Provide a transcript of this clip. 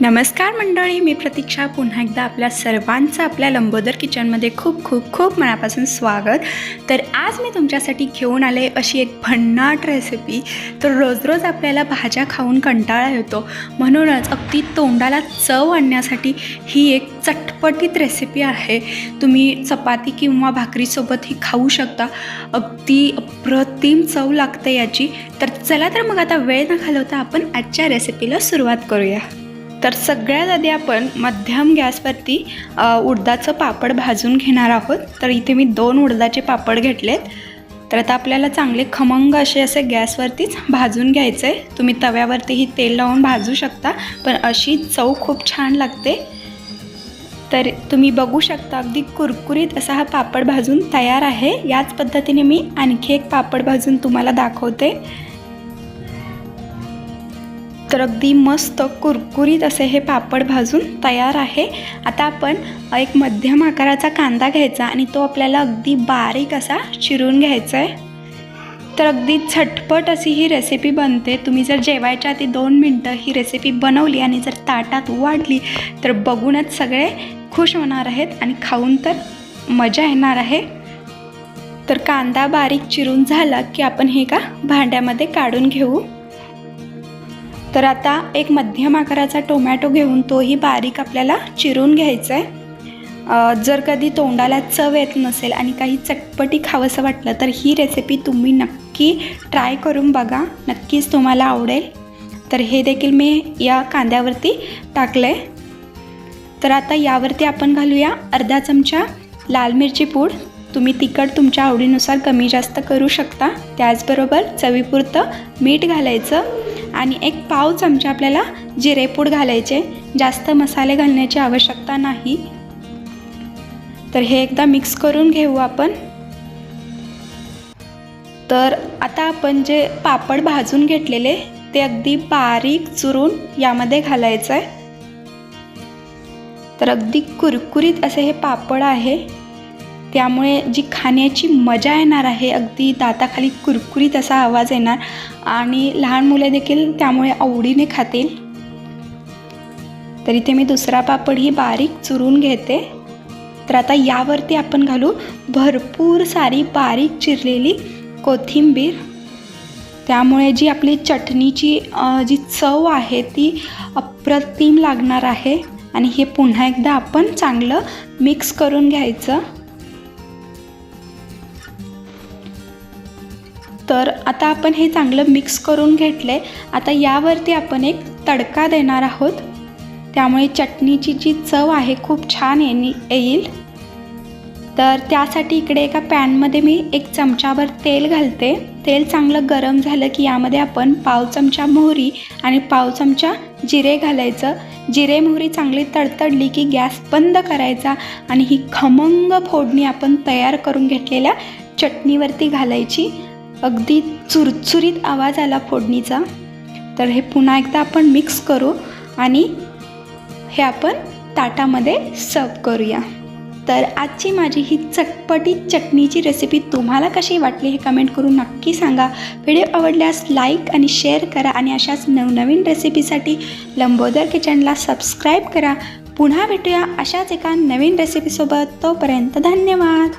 नमस्कार मंडळी मी प्रतीक्षा. पुन्हा एकदा आपल्या सर्वांचं आपल्या लंबोदर किचनमध्ये खूप खूप खूप मनापासून स्वागत. तर आज मी तुमच्यासाठी घेऊन आले अशी एक भन्नाट रेसिपी तर रोज रोज आपल्याला भाज्या खाऊन कंटाळा येतो. म्हणूनच अगदी तोंडाला चव आणण्यासाठी ही एक चटपटीत रेसिपी आहे. तुम्ही चपाती किंवा भाकरीसोबत ही खाऊ शकता. अगदी अप्रतिम चव लागते याची. तर चला तर मग आता वेळ न घालवता आपण आजच्या रेसिपीला सुरुवात करूया. तर सगळ्यात आधी आपण मध्यम गॅसवरती उडदाचं पापड भाजून घेणार आहोत. तर इथे मी दोन उडदाचे पापड घेतलेत. तर आता आपल्याला चांगले खमंग असे असे गॅसवरतीच भाजून घ्यायचे आहे तुम्ही तव्यावरतीही तेल लावून भाजू शकता पण अशी चव खूप छान लागते. तर तुम्ही बघू शकता अगदी कुरकुरीत असा हा पापड भाजून तयार आहे. याच पद्धतीने मी आणखी एक पापड भाजून तुम्हाला दाखवते. तर अगदी मस्त कुरकुरीत असे हे पापड भाजून तयार आहे. आता आपण एक मध्यम आकाराचा कांदा घ्यायचा आणि तो आपल्याला अगदी बारीक असा चिरून घ्यायचा आहे तर अगदी झटपट अशी ही रेसिपी बनते. तुम्ही जर जेवायच्या आधी दोन मिनटं ही रेसिपी बनवली आणि जर ताटात वाढली तर बघूनच सगळे खुश होणार आहेत आणि खाऊन तर मजा येणार आहे. तर कांदा बारीक चिरून झाला की आपण हे का भांड्यामध्ये काढून घेऊ. तर आता एक मध्यम आकाराचा टोमॅटो घेऊन तोही बारीक आपल्याला चिरून घ्यायचा आहे जर कधी तोंडाला चव येत नसेल आणि काही चटपटी खावंसं वाटलं तर ही रेसिपी तुम्ही नक्की ट्राय करून बघा. नक्कीच तुम्हाला आवडेल. तर हे देखील मी या कांद्यावरती टाकलं आहे तर आता यावरती आपण घालूया अर्धा चमचा लाल मिरची पूड. तुम्ही तिखट तुमच्या आवडीनुसार कमी जास्त करू शकता. त्याचबरोबर चवीपुरतं मीठ घालायचं. आणि एक पाव चमचा आपल्याला जिरेपूड घालायचे. जास्त मसाले घालण्याची आवश्यकता नाही. तर हे एकदा मिक्स करून घेऊ आपण. तर आता आपण जे पापड भाजून घेतलेले ते अगदी बारीक चुरून यामध्ये घालायचं आहे तर अगदी कुरकुरीत असे हे पापड आहे. त्यामुळे जी खाण्याची मजा येणार आहे अगदी दाताखाली कुरकुरीत असा आवाज येणार आणि लहान मुले देखील त्यामुळे आवडीने खातील. तर इथे मी दुसरा पापडही बारीक चुरून घेते. तर आता यावरती आपण घालू भरपूर सारी बारीक चिरलेली कोथिंबीर. त्यामुळे जी आपली चटणीची जी चव आहे ती अप्रतिम लागणार आहे. आणि हे पुन्हा एकदा आपण चांगलं मिक्स करून घ्यायचं. तर आता आपण हे चांगलं मिक्स करून घेतले आता यावरती आपण एक तडका देणार आहोत. त्यामुळे चटणीची जी चव आहे खूप छान येणी येईल. तर त्यासाठी इकडे एका पॅनमध्ये मी एक चमचाभर तेल घालते. तेल चांगलं गरम झालं की यामध्ये आपण पाव चमचा मोहरी आणि पाव चमचा जिरे घालायचं. जिरे मोहरी चांगली तडतडली की गॅस बंद करायचा आणि ही खमंग फोडणी आपण तयार करून घेतलेल्या चटणीवरती घालायची. अगदी चुरचुरीत आवाज आला फोडणीचा. तर हे पुन्हा एकदा आपण मिक्स करू आणि हे आपण ताटामध्ये सर्व करूया. तर आजची माझी ही चटपटीत चटणीची रेसिपी तुम्हाला कशी वाटली हे कमेंट करून नक्की सांगा. व्हिडिओ आवडल्यास लाईक आणि शेअर करा आणि अशाच नवनवीन रेसिपीसाठी लंबोदर किचनला सबस्क्राईब करा. पुन्हा भेटूया अशाच एका नवीन रेसिपीसोबत तोपर्यंत धन्यवाद.